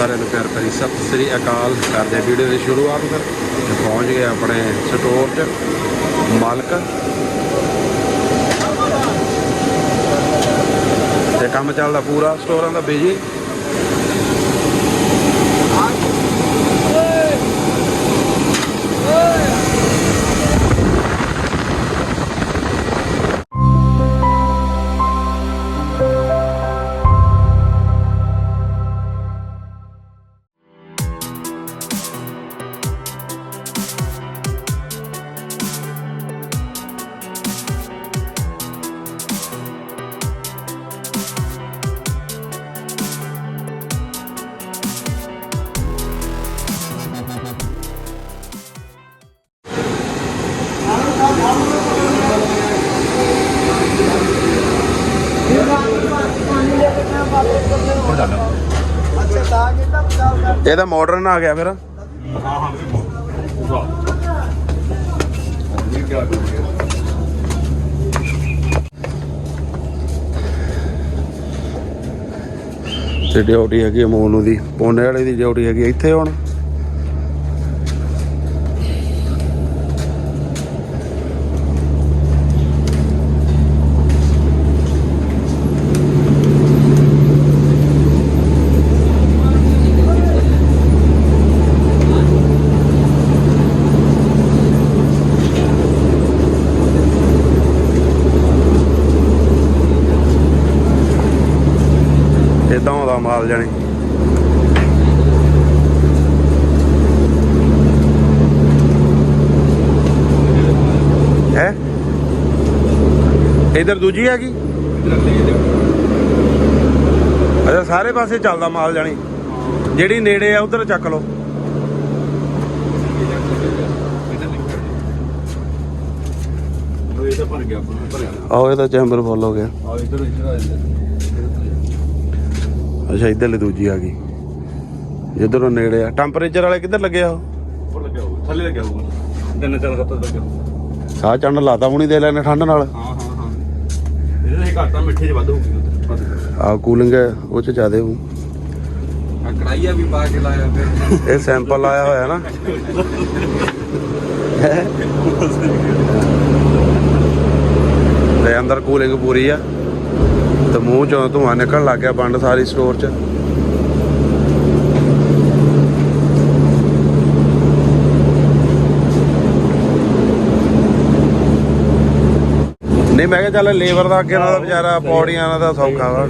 ਸਾਰਿਆਂ ਨੂੰ ਪਿਆਰ ਭਰੀ ਸਤਿ ਸ੍ਰੀ ਅਕਾਲ। ਕਰਦੇ ਹਾਂ ਵੀਡੀਓ ਦੀ ਸ਼ੁਰੂਆਤ ਫਿਰ। ਤੇ ਪਹੁੰਚ ਗਏ ਆਪਣੇ ਸਟੋਰ 'ਚ ਮਾਲਕ। ਤੇ ਕੰਮ ਚੱਲਦਾ ਪੂਰਾ ਸਟੋਰਾਂ ਦਾ ਬਿਜ਼ੀ ਇਹ ਤਾਂ ਮਾਡਰਨ ਆ ਗਿਆ ਫਿਰ। ਤੇ ਡਿਊਟੀ ਹੈਗੀ ਆ ਮੋਨੂ ਦੀ। ਪੋਨੇ ਵਾਲੇ ਦੀ ਡਿਊਟੀ ਹੈਗੀ ਆ ਇੱਥੇ ਹੁਣ ਇਦਾਂ ਆਉਂਦਾ ਮਾਲ ਜਾਣੀ। ਹੈ? ਇਧਰ ਦੂਜੀ ਹੈਗੀ ਅੱਛਾ ਸਾਰੇ ਪਾਸੇ ਚੱਲਦਾ ਮਾਲ ਜਾਣੀ। ਜਿਹੜੀ ਨੇੜੇ ਆ ਉਧਰ ਚੱਕ ਲਓ। ਇਹ ਤਾਂ ਭਰ ਗਿਆ ਆਪਣਾ ਭਰਿਆ ਆਓ ਇਹਦਾ ਚੈਂਬਰ ਫੁੱਲ ਹੋ ਗਿਆ। ਆ ਇਧਰ ਇਧਰ ਆ ਜਾਂਦੇ। ਅੱਛਾ ਇਧਰਲੀ ਦੂਜੀ ਆ ਗਈ। ਜਿੱਧਰੋਂ ਨੇੜੇ ਆ। ਟੈਂਪਰੇਚਰ ਵਾਲੇ ਕਿੱਧਰ ਲੱਗਿਆ ਉਹ? ਉੱਪਰ ਲੱਗਿਆ ਹੋਊਗਾ ਥੱਲੇ ਲੱਗਿਆ ਹੋਊਗਾ। ਦਿਨ ਚਾਰ ਸੱਤ ਲੱਗਿਆ ਸਾਹ ਚੰਨ ਲਾਤਾ ਹੁਣੀ ਦੇ ਲੈਣੇ ਠੰਡ ਨਾਲ। ਹਾਂ ਹਾਂ ਹਾਂ। ਇਹਦੇ ਘਾਟਾ ਮਿੱਠੇ ਚ ਵੱਧ ਹੋਊਗੀ ਆ ਕੂਲਿੰਗ ਉਹ ਚ ਜ਼ਿਆਦੇ ਹੋਊ। ਆ ਕੜਾਈਆ ਵੀ ਪਾ ਕੇ ਲਾਇਆ ਫਿਰ। ਇਹ ਸੈਂਪਲ ਆਇਆ ਹੋਇਆ ਨਾ। ਤੇ ਅੰਦਰ ਕੂਲਿੰਗ ਪੂਰੀ ਆ। ਤੇ ਮੂੰਹ ਚੋਂ ਧੂਆਂ ਨਿਕਲਣ ਲੱਗ ਗਿਆ ਬੰਦ ਸਾਰੀ ਸਟੋਰ 'ਚ। ਨਹੀਂ ਮੈਂ ਕਿਹਾ ਚੱਲ ਲੇਬਰ ਦਾ ਅੱਗੇ ਨਾਲ ਵਿਚਾਰਾ ਪੌੜੀਆਂ ਨਾਲ ਦਾ ਸੌਖਾ ਵਾ।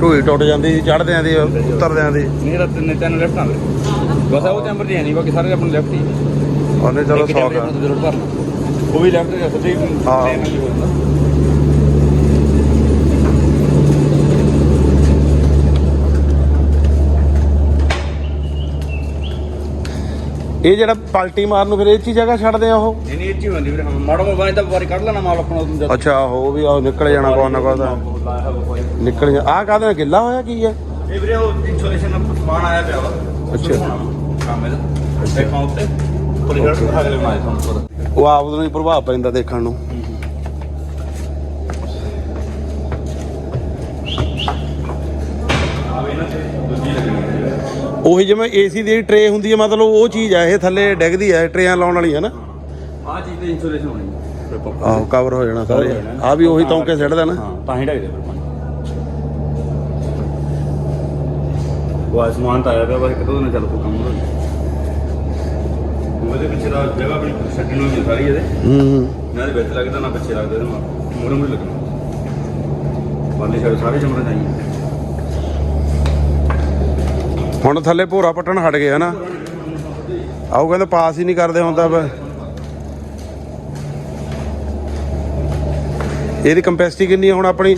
ਢੂਈ ਟੁੱਟ ਜਾਂਦੀ ਸੀ ਚੜਦਿਆਂ ਦੀ ਉਤਰਦਿਆਂ ਦੀ। ਨਹੀਂ ਤਾਂ ਤਿੰਨ ਤਿੰਨ ਲੈਫਟ ਆ ਬਸ ਉਹ ਚੈਂਬਰ ਦੀ ਨਹੀਂ ਬਾਕੀ ਸਾਰੇ ਆਪਣੇ ਲੈਫਟ ਹੀ। ਉਹਨੇ ਚਲੋ ਸੌਖਾ। ਉਹ ਵੀ ਲੈਫਟ ਦੇ ਸਿੱਧੇ ਹਾਂ। plane ਨਾਲ ਹੀ ਹੋ ਜਾਂਦਾ ਇਹ ਜਿਹੜਾ ਪਲਟੀ ਮਾਰਨ ਨੂੰ ਫਿਰ ਇਹ ਚੀ ਜਗ੍ਹਾ ਛੱਡਦੇ ਆ ਉਹ? ਨਹੀਂ ਨਹੀਂ ਇੱਥੇ ਹੁੰਦੀ ਵੀਰੇ ਮਾੜਾ ਮੋਬਾਈਲ ਤਾਂ ਵਾਰੀ ਕੱਢ ਲੈਣਾ ਮਾਲ ਆਪਣਾ ਉਦੋਂ ਜਦ। ਅੱਛਾ ਉਹ ਵੀ ਆ ਨਿਕਲ ਜਾਣਾ ਕੋਈ ਨਾ ਕੋਈ ਤਾਂ। ਨਿਕਲ ਜਾ ਆਹ ਕਾਹਦੇ ਨਾਲ ਗਿੱਲਾ ਹੋਇਆ ਕੀ ਹੈ? ਇਹ ਵੀਰੇ ਉਹ ਇੰਸੂਲੇਸ਼ਨ ਦਾ ਸਮਾਨ ਆਇਆ ਪਿਆ ਵਾ। ਅੱਛਾ। ਕੰਮ ਇਹਦਾ। ਇਹ ਫਾਉਂ ਤੇ ਪੋਲੀਗ੍ਰਾਫ ਦਿਖਾ ਕੇ ਬਣਾਇਆ ਤੁਹਾਨੂੰ ਪਤਾ ਉਹ ਆਪ ਨੂੰ ਹੀ ਪ੍ਰਭਾਵ ਪੈਂਦਾ ਦੇਖਣ ਨੂੰ ਆ ਵੀ ਨਾ ਤੇ ਦੂਜੀ ਲੱਗਣੀ ਹੈ ਉਹੀ ਜਿਵੇਂ ਏਸੀ ਦੀ ਟਰੇ ਹੁੰਦੀ ਹੈ ਮਤਲਬ ਉਹ ਚੀਜ਼ ਆ ਇਹ ਥੱਲੇ ਡਿੱਗਦੀ ਹੈ ਟਰੇਆਂ ਲਾਉਣ ਵਾਲੀ ਹੈ ਨਾ ਆ ਚੀਜ਼ ਤੇ ਇੰਸੂਲੇਸ਼ਨ ਹੋਣੀ ਹੈ। ਆਹੋ ਕਵਰ ਹੋ ਜਾਣਾ ਸਾਰੇ। ਆ ਵੀ ਉਹੀ ਤੌਂਕੇ ਸਿੱਟਦਾ ਨਾ। ਹਾਂ ਤਾਂ ਹੀ ਢੱਕਦੇ ਫਿਰ ਪਾਣੀ। ਉਹ ਅਸਮਾਨ ਤਾਂ ਆਇਆ ਪਿਆ ਬਸ ਇੱਕ ਦੋ ਦਿਨ ਚੱਲ ਪੂ ਕੰਮ ਹੋ ਉਹਦੇ ਪਿੱਛੇ ਦਾ ਜਗ੍ਹਾ ਆਪਣੀ ਛੱਡਣ ਨੂੰ ਵੀ ਸਾਰੀ ਇਹਦੇ। ਹੂੰ ਹੂੰ। ਨਾ ਦੇ ਵਿੱਚ ਲੱਗਦਾ ਨਾ ਪਿੱਛੇ ਲੱਗਦਾ ਇਹਦੇ ਨਾਲ। ਮੂਰੇ ਮੂਰੇ ਲੱਗਣਾ। ਬਾਲੇ ਸਾਰੇ ਸਾਰੇ ਜਮਰਾ ਚਾਹੀਏ ਹੁਣ ਥੱਲੇ ਭੋਰਾ ਪੱਟਣ ਹਟ ਗਏ ਹਨਾ। ਆਓ ਕਹਿੰਦੇ ਪਾਸ ਹੀ ਨਹੀਂ ਕਰਦੇ ਹੁੰਦਾ ਵਾ ਇਹਦੀ ਕੰਪੈਸਿਟੀ ਕਿੰਨੀ ਹੈ ਹੁਣ ਆਪਣੀ?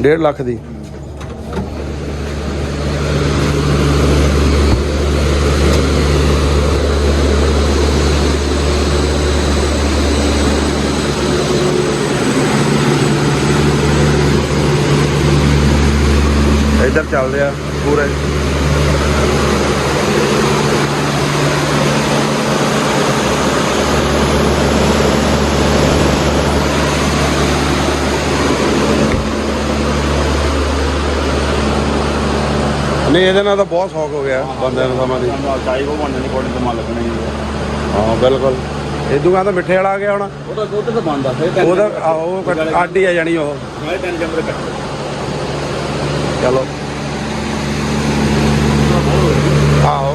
1.5 ਲੱਖ ਦੀ। ਇੱਧਰ ਚੱਲਦੇ ਆ ਪੂਰੇ। ਨਹੀਂ ਇਹਦੇ ਨਾਲ ਤਾਂ ਬਹੁਤ ਸ਼ੌਕ ਹੋ ਗਿਆ ਬੰਦਿਆਂ ਨੂੰ ਸਮਾਂ ਦੀ। ਚਾਈ ਬਣਨੇ ਕੋਲ ਲੱਗਣਾ ਹੀ। ਬਿਲਕੁਲ। ਇਦੂਗਾ ਤਾਂ ਮਿੱਠੇ ਵਾਲਾ ਆ ਗਿਆ ਹੁਣ। ਉਹਦਾ ਦੁੱਧ ਤਾਂ ਬੰਦਾ ਫਿਰ ਉਹਦਾ ਆ, ਉਹ ਕੱਟ- ਅੱਡ ਹੀ ਆ ਜਾਣੀ ਉਹ। ਨਾਲੇ ਤਿੰਨ ਜੰਮਰੇ ਕੱਟ ਚਲੋ। ਆਓ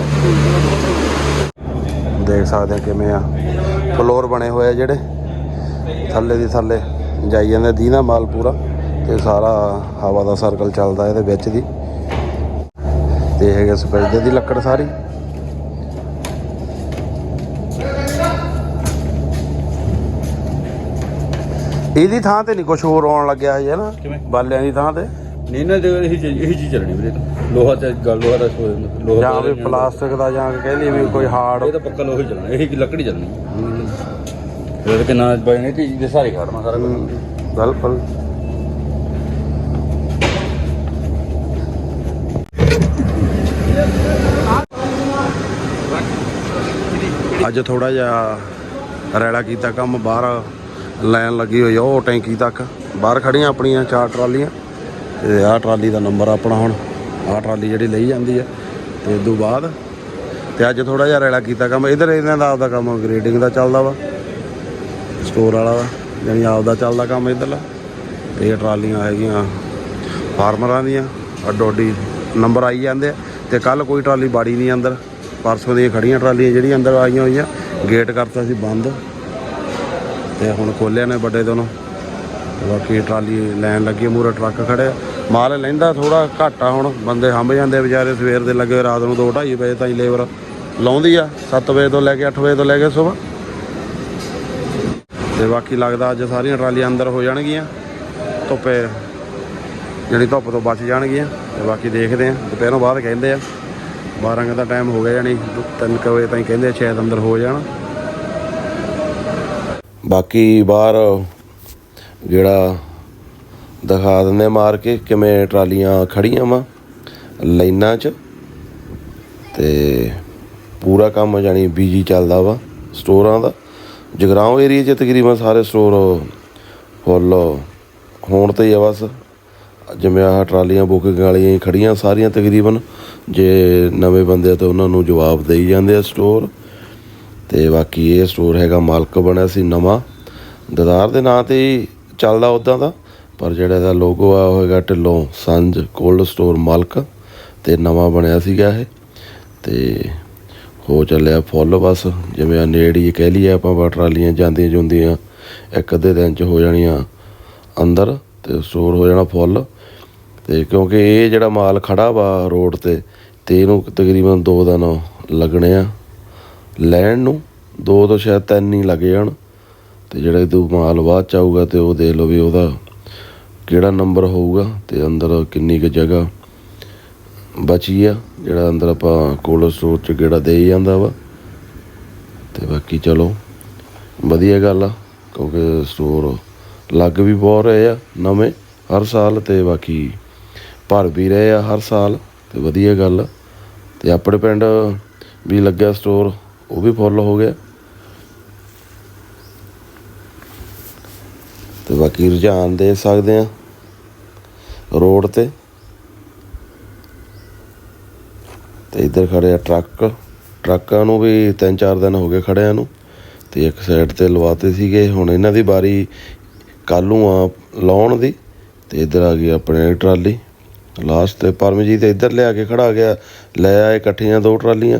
ਦੇਖ ਸਕਦੇ ਆ ਕਿਵੇਂ ਆ। ਫਲੋਰ ਬਣੇ ਹੋਏ ਆ ਜਿਹੜੇ। ਥੱਲੇ ਦੀ ਥੱਲੇ ਜਾਈ ਜਾਂਦੇ ਦੀਨਾ ਮਾਲ ਪੂਰਾ ਤੇ ਸਾਰਾ ਹਵਾ ਦਾ ਸਰਕਲ ਚੱਲਦਾ ਇਹਦੇ ਵਿੱਚ ਦੀ। ਤੇ ਇਹ ਹੈਗੇ ਸਫੈਦੇ ਦੀ ਲੱਕੜ ਸਾਰੀ। ਇਹਦੀ ਥਾਂ ਤੇ ਨਹੀਂ ਕੁਝ ਹੋਰ ਆਉਣ ਲੱਗਿਆ ਹੈ ਨਾ ਕਿਵੇਂ? ਬਾਲਿਆਂ ਦੀ ਥਾਂ ਤੇ। ਨਹੀਂ ਨਾ ਇਹੀ ਚੀਜ਼ ਇਹੀ ਚੀਜ਼ ਚੱਲਣੀ ਵੀਰੇ। ਲੋਹਾ ਤੇ ਗੱਲ ਲੋਹਾ ਦਾ ਸੋ ਜਾਂਦਾ ਲੋਹਾ ਜਾਂ ਵੀ ਪਲਾਸਟਿਕ ਦਾ ਜਾਂ ਕਹਿ ਲਈ ਵੀ ਕੋਈ ਹਾਰਡ ਇਹ ਤਾਂ ਪੱਕਾ ਲੋਹਾ ਹੀ ਚੱਲਣਾ ਇਹੀ ਲੱਕੜੀ ਚੱਲਣੀ। ਇਹ ਕਿ ਨਾ ਬਣੇ ਤੇ ਚੀਜ਼ ਦੇ ਸਾਰੇ ਖੜਨਾ ਸਾਰਾ ਕੁਝ ਬਿਲਕੁਲ। ਅੱਜ ਥੋੜਾ ਜਿਹਾ ਰੈਲਾ ਕੀਤਾ, ਕੰਮ ਬਾਹਰ ਲਾਈਨ ਲੱਗੀ ਹੋਈ ਆ, ਉਹ ਟੈਂਕੀ ਤੱਕ। ਬਾਹਰ ਖੜੀਆਂ ਆਪਣੀਆਂ ਚਾਰ ਟਰਾਲੀਆਂ, ਤੇ ਆਹ ਟਰਾਲੀ ਦਾ ਨੰਬਰ ਆਪਣਾ ਹੁਣ, ਆਹ ਟਰਾਲੀ ਜਿਹੜੀ ਲਈ ਜਾਂਦੀ ਹੈ ਤੇ ਇਸ ਤੋਂ ਬਾਅਦ ਤੇ ਅੱਜ ਥੋੜਾ ਜਿਹਾ ਰੈਲਾ ਕੀਤਾ ਕੰਮ, ਇਧਰ ਇਹਨਾਂ ਦਾ ਆਪਦਾ ਕੰਮ ਗ੍ਰੇਡਿੰਗ ਦਾ ਚੱਲਦਾ ਵਾ ਸਟੋਰ ਵਾਲਾ ਦਾ ਯਾਨੀ ਆਪਦਾ ਚੱਲਦਾ ਕੰਮ ਇਧਰਲਾ ਤੇ ਇਹ ਟਰਾਲੀਆਂ ਹੈਗੀਆਂ ਫਾਰਮਰਾਂ ਦੀਆਂ ਅੱਡੋ ਅੱਡੀ ਨੰਬਰ ਆਈ ਜਾਂਦੇ ਆ, ਤੇ ਕੱਲ ਕੋਈ ਟਰਾਲੀ ਬਾੜੀ ਨਹੀਂ ਅੰਦਰ। ਪਰਸੋਂ ਦੀਆਂ ਖੜੀਆਂ ਟਰਾਲੀਆਂ ਜਿਹੜੀਆਂ ਅੰਦਰ ਆਈਆਂ ਹੋਈਆਂ ਗੇਟ ਕਰਤਾ ਸੀ ਬੰਦ ਤੇ ਹੁਣ ਖੋਲਿਆ ਨੇ ਵੱਡੇ ਦੋਨੋਂ ਬਾਕੀ ਟਰਾਲੀ ਲੈਣ ਲੱਗੀ ਮੂਰੇ ਟਰੱਕ ਖੜੇ ਮਾਲ ਲੈਂਦਾ ਥੋੜਾ ਘੱਟ ਆ ਹੁਣ, ਬੰਦੇ ਹੰਬ ਜਾਂਦੇ ਵਿਚਾਰੇ ਸਵੇਰ ਦੇ ਲੱਗੇ ਰਾਤ ਨੂੰ 2:30 ਵਜੇ ਤਾਈਂ ਲੇਬਰ ਲਾਉਂਦੀ ਆ 7 ਵਜੇ ਤੋਂ ਲੈ ਕੇ 8 ਵਜੇ ਤੋਂ ਲੈ ਕੇ ਸਵੇਰ। ਤੇ ਬਾਕੀ ਲੱਗਦਾ ਅੱਜ ਸਾਰੀਆਂ ਟਰਾਲੀਆਂ ਅੰਦਰ ਹੋ ਜਾਣਗੀਆਂ, ਧੁੱਪੇ ਜਿਹੜੀ ਧੁੱਪ ਤੋਂ ਬਚ ਜਾਣਗੀਆਂ। ਤੇ ਬਾਕੀ ਦੇਖਦੇ ਆ, ਦੁਪਹਿਰੋਂ ਬਾਅਦ ਕਹਿੰਦੇ ਆ। 12 ਦਾ ਟਾਈਮ ਹੋ ਗਿਆ ਜਾਣੀ 3 ਵਜੇ ਤਾਈਂ ਕਹਿੰਦੇ ਸ਼ਾਇਦ ਅੰਦਰ ਹੋ ਜਾਣ। ਬਾਕੀ ਬਾਹਰ ਜਿਹੜਾ ਦਿਖਾ ਦਿੰਦੇ ਮਾਰ ਕੇ ਕਿਵੇਂ ਟਰਾਲੀਆਂ ਖੜੀਆਂ ਵਾ, ਲਾਈਨਾਂ 'ਚ। ਤੇ ਪੂਰਾ ਕੰਮ ਜਾਣੀ ਬੀਜੀ ਚੱਲਦਾ ਵਾ ਸਟੋਰਾਂ ਦਾ। ਜਗਰਾਉਂ ਏਰੀਆ 'ਚ ਤਕਰੀਬਨ ਸਾਰੇ ਸਟੋਰ ਫੁੱਲ ਹੋਣ ਤੇ ਹੀ ਆ ਬਸ। ਜਿਵੇਂ ਆਹ ਟਰਾਲੀਆਂ ਬੁਕਿੰਗ ਵਾਲੀਆਂ ਹੀ ਖੜੀਆਂ ਸਾਰੀਆਂ ਤਕਰੀਬਨ। ਜੇ ਨਵੇਂ ਬੰਦੇ ਆ ਤਾਂ ਉਹਨਾਂ ਨੂੰ ਜਵਾਬ ਦੇਈ ਜਾਂਦੇ ਆ ਸਟੋਰ। ਤੇ ਬਾਕੀ ਇਹ ਸਟੋਰ ਹੈਗਾ ਮਾਲਕ ਬਣਿਆ ਸੀ ਨਵਾਂ। ਦਦਾਰ ਦੇ ਨਾਂ ਤੇ ਹੀ ਚੱਲਦਾ ਉਦਾਂ ਦਾ, ਪਰ ਜਿਹੜਾ ਇਹਦਾ ਲੋਗੋ ਆ ਉਹ ਹੈਗਾ ਢਿੱਲੋਂ ਸੰਜ ਕੋਲਡ ਸਟੋਰ ਮਾਲਕ ਤੇ ਨਵਾਂ ਬਣਿਆ ਸੀਗਾ ਇਹ। ਤੇ ਹੋ ਚੱਲਿਆ ਫੁੱਲ ਬਸ, ਜਿਵੇਂ ਆ ਨੇੜੀ ਕਹਿ ਲਈਏ ਆਪਾਂ ਵਾ ਟਰਾਲੀਆਂ ਜਾਂਦੀਆਂ ਜੁੰਦੀਆਂ ਇੱਕ ਅੱਧੇ ਦਿਨ ਚ ਹੋ ਜਾਣੀਆਂ ਅੰਦਰ ਤੇ ਸਟੋਰ ਹੋ ਜਾਣਾ ਫੁੱਲ। ਤੇ ਕਿਉਂਕਿ ਇਹ ਜਿਹੜਾ ਮਾਲ ਖੜਾ ਵਾ ਰੋਡ ਤੇ ਤੇ ਇਹਨੂੰ ਤਕਰੀਬਨ 2 ਦਿਨ ਲੱਗਣੇ ਆ। ਲੈਣ ਨੂੰ ਦੋ ਤੋਂ ਸ਼ਾਇਦ ਤਿੰਨ ਹੀ ਲੱਗ ਜਾਣ ਤੇ ਜਿਹੜਾ ਇਹ ਮਾਲ ਬਾਅਦ ਚ ਆਊਗਾ ਤੇ ਉਹ ਦੇਖ ਲਓ ਵੀ ਉਹਦਾ ਕਿਹੜਾ ਨੰਬਰ ਹੋਊਗਾ ਤੇ ਅੰਦਰ ਕਿੰਨੀ ਕੁ ਜਗ੍ਹਾ ਬਚੀ ਆ, ਜਿਹੜਾ ਅੰਦਰ ਆਪਾਂ ਕੋਲਡ ਸਟੋਰ ਚ ਗੇੜਾ ਦੇ ਹੀ ਜਾਂਦਾ ਵਾ। ਤੇ ਬਾਕੀ ਚਲੋ, ਵਧੀਆ ਗੱਲ ਆ, ਕਿਉਂਕਿ ਸਟੋਰ ਲੱਗ ਵੀ ਬਹੁਤ ਰਹੇ ਆ ਨਵੇਂ ਹਰ ਸਾਲ ਤੇ ਬਾਕੀ ਭਰ ਵੀ ਰਹੇ ਆ ਹਰ ਸਾਲ, ਤੇ ਵਧੀਆ ਗੱਲ। ਆ। ਤੇ ਆਪਣੇ ਪਿੰਡ ਵੀ ਲੱਗਿਆ ਸਟੋਰ ਉਹ ਵੀ ਫੁੱਲ ਹੋ ਗਿਆ। ਤੇ ਬਾਕੀ ਰੁਝਾਨ ਦੇ ਸਕਦੇ ਆ ਰੋਡ ਤੇ। ਤੇ ਇੱਧਰ ਖੜੇ ਆ ਟਰੱਕ, ਟਰੱਕਾਂ ਨੂੰ ਵੀ ਤਿੰਨ ਚਾਰ ਦਿਨ ਹੋ ਗਏ ਖੜਿਆਂ ਨੂੰ। ਤੇ ਇੱਕ ਸਾਈਡ ਤੇ ਲਵਾਤੇ ਸੀਗੇ, ਹੁਣ ਇਹਨਾਂ ਦੀ ਵਾਰੀ ਕੱਲ੍ਹ ਨੂੰ ਆ ਲਾਉਣ ਦੀ, ਤੇ ਇੱਧਰ ਆ ਗਈ ਆਪਣੇ ਟਰਾਲੀ। ਲਾਸਟ ਤੇ ਪਰਮਜੀਤ ਇੱਧਰ ਲਿਆ ਕੇ ਖੜਾ ਗਿਆ, ਲੈ ਆਏ ਇਕੱਠੀਆਂ ਦੋ ਟਰਾਲੀਆਂ,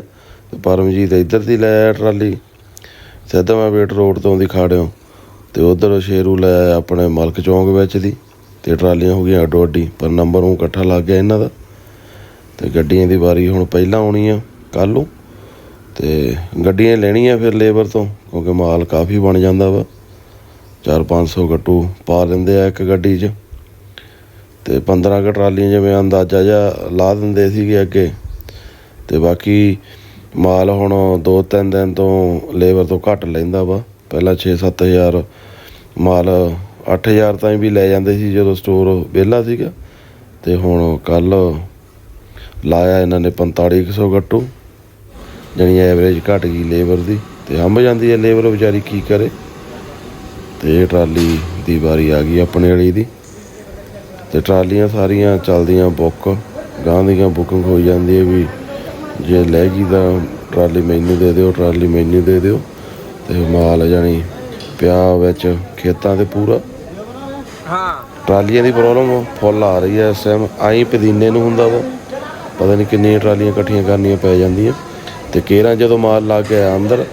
ਤੇ ਪਰਮਜੀਤ ਇੱਧਰ ਦੀ ਲੈ ਆਇਆ ਟਰਾਲੀ। ਸਿੱਧਾ ਮੈਂ ਵੇਟ ਰੋਡ ਤੋਂ ਦੀ ਖਾੜਿਓ, ਤੇ ਉਧਰ ਸ਼ੇਰੂ ਲੈ ਆਇਆ ਆਪਣੇ ਮਲਕ ਚੌਂਕ ਵਿੱਚ ਦੀ, ਤੇ ਟਰਾਲੀਆਂ ਹੋ ਗਈਆਂ ਅੱਡੋ ਅੱਡੀ, ਪਰ ਨੰਬਰ ਉਹ ਇਕੱਠਾ ਲੱਗ ਗਿਆ ਇਹਨਾਂ ਦਾ। ਤੇ ਗੱਡੀਆਂ ਦੀ ਵਾਰੀ ਹੁਣ ਪਹਿਲਾਂ ਆਉਣੀ ਆ ਕੱਲ੍ਹ ਨੂੰ। ਤੇ ਗੱਡੀਆਂ ਲੈਣੀਆਂ ਫਿਰ ਲੇਬਰ ਤੋਂ, ਕਿਉਂਕਿ ਮਾਲ ਕਾਫੀ ਬਣ ਜਾਂਦਾ ਵਾ। 4-500 ਗੱਟੂ ਪਾ ਦਿੰਦੇ ਆ ਇੱਕ ਗੱਡੀ 'ਚ। ਤੇ 15 ਕੁ ਟਰਾਲੀਆਂ ਜਿਵੇਂ ਅੰਦਾਜ਼ਾ ਜਿਹਾ ਲਾ ਦਿੰਦੇ ਸੀਗੇ ਅੱਗੇ। ਤੇ ਬਾਕੀ ਮਾਲ ਹੁਣ 2-3 ਦਿਨ ਤੋਂ ਲੇਬਰ ਤੋਂ ਘੱਟ ਲੈਂਦਾ ਵਾ। ਪਹਿਲਾਂ 6-7000 ਮਾਲ 8000 ਤਾਈਂ ਵੀ ਲੈ ਜਾਂਦੇ ਸੀ ਜਦੋਂ ਸਟੋਰ ਵਿਹਲਾ ਸੀਗਾ। ਤੇ ਹੁਣ ਕੱਲ ਲਾਇਆ ਇਹਨਾਂ ਨੇ 4500 ਗੱਟੂ ਜਾਣੀ ਐਵਰੇਜ ਘਟ ਗਈ ਲੇਬਰ ਦੀ। ਤੇ ਹੰਬ ਜਾਂਦੀ ਹੈ ਲੇਬਰ ਵਿਚਾਰੀ ਕੀ ਕਰੇ। ਤੇ ਟਰਾਲੀ ਦੀ ਵਾਰੀ ਆ ਗਈ ਆਪਣੇ ਵਾਲੀ ਦੀ। ਤੇ ਟਰਾਲੀਆਂ ਸਾਰੀਆਂ ਚੱਲਦੀਆਂ ਬੁੱਕ ਗਾਂ ਦੀ ਗਾਂ ਬੁਕਿੰਗ ਹੋ ਜਾਂਦੀ ਹੈ ਵੀ ਜੇ ਲੈ ਗਈ ਤਾਂ ਟਰਾਲੀ ਮੈਨੂੰ ਦੇ ਦਿਓ ਟਰਾਲੀ ਮੈਨੂੰ ਦੇ ਦਿਓ ਤੇ ਮਾਲ ਜਾਣੀ ਪਿਆ ਵਿੱਚ ਖੇਤਾਂ ਤੇ ਪੂਰਾ। ਹਾਂ। ਟਰਾਲੀਆਂ ਦੀ ਪ੍ਰੋਬਲਮ ਫੁੱਲ ਆ ਰਹੀ ਹੈ ਇਸ ਟਾਈਮ ਆਈ ਪਦੀਨੇ ਨੂੰ ਹੁੰਦਾ ਵਾ ਪਤਾ ਨਹੀਂ ਕਿੰਨੀਆਂ ਟਰਾਲੀਆਂ ਇਕੱਠੀਆਂ ਕਰਨੀਆਂ ਪੈ ਜਾਂਦੀਆਂ ਤੇ ਕੇਰਾਂ ਜਦੋਂ ਮਾਲ ਲੱਗ ਗਿਆ ਅੰਦਰ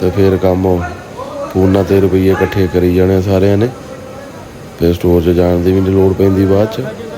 ਤੇ ਫਿਰ ਕੰਮ ਪੂਨਾ ਤੇ ਰੁਪਈਏ ਇਕੱਠੇ ਕਰੀ ਜਾਣੇ ਸਾਰਿਆਂ ਨੇ। ਫਿਰ ਸਟੋਰ 'ਚ ਜਾਣ ਦੀ ਵੀ ਨਹੀਂ ਲੋੜ ਪੈਂਦੀ ਬਾਅਦ 'ਚ।